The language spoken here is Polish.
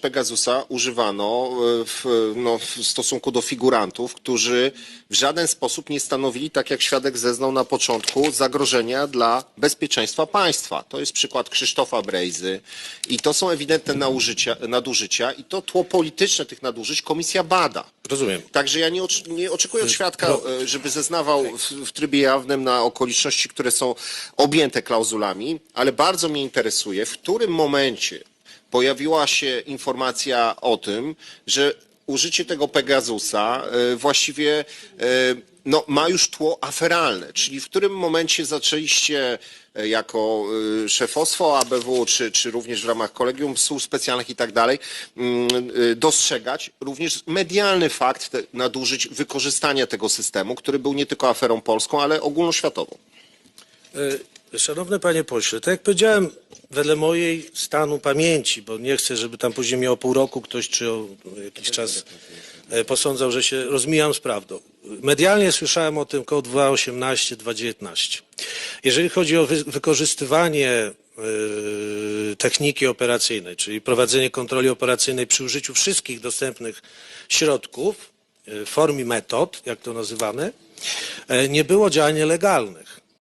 Pegasusa używano e, w, no, w stosunku do figurantów, którzy w żaden sposób nie stanowili, tak jak świadek zeznał na początku, zagrożenia dla bezpieczeństwa państwa. To jest przykład Krzysztofa Brejzy i to są ewidentne nadużycia, nadużycia i to tło polityczne tych nadużyć komisja bada. Rozumiem. Także ja nie, ocz- nie oczekuję od świadka, e, żeby zeznawał w, w trybie jawnym na okoliczności, które są objęte klauzulami, ale bardzo mnie interesuje, w którym momencie pojawiła się informacja o tym, że użycie tego Pegasusa e, właściwie e, no, ma już tło aferalne, czyli w którym momencie zaczęliście e, jako szefostwo ABW, czy, czy również w ramach kolegium służb specjalnych i tak dalej, mm, dostrzegać również medialny fakt nadużyć wykorzystania tego systemu, który był nie tylko aferą polską, ale ogólnoświatową. Szanowny panie pośle, tak jak powiedziałem, wedle mojej stanu pamięci, bo nie chcę, żeby tam później o pół roku ktoś czy o jakiś czas e, posądzał, że się rozmijam z prawdą. Medialnie słyszałem o tym koło 2.18, 2.19. Jeżeli chodzi o wy, wykorzystywanie e, techniki operacyjnej, czyli prowadzenie kontroli operacyjnej przy użyciu wszystkich dostępnych środków, e, form i metod, jak to nazywamy, e, nie było działań nielegalnych.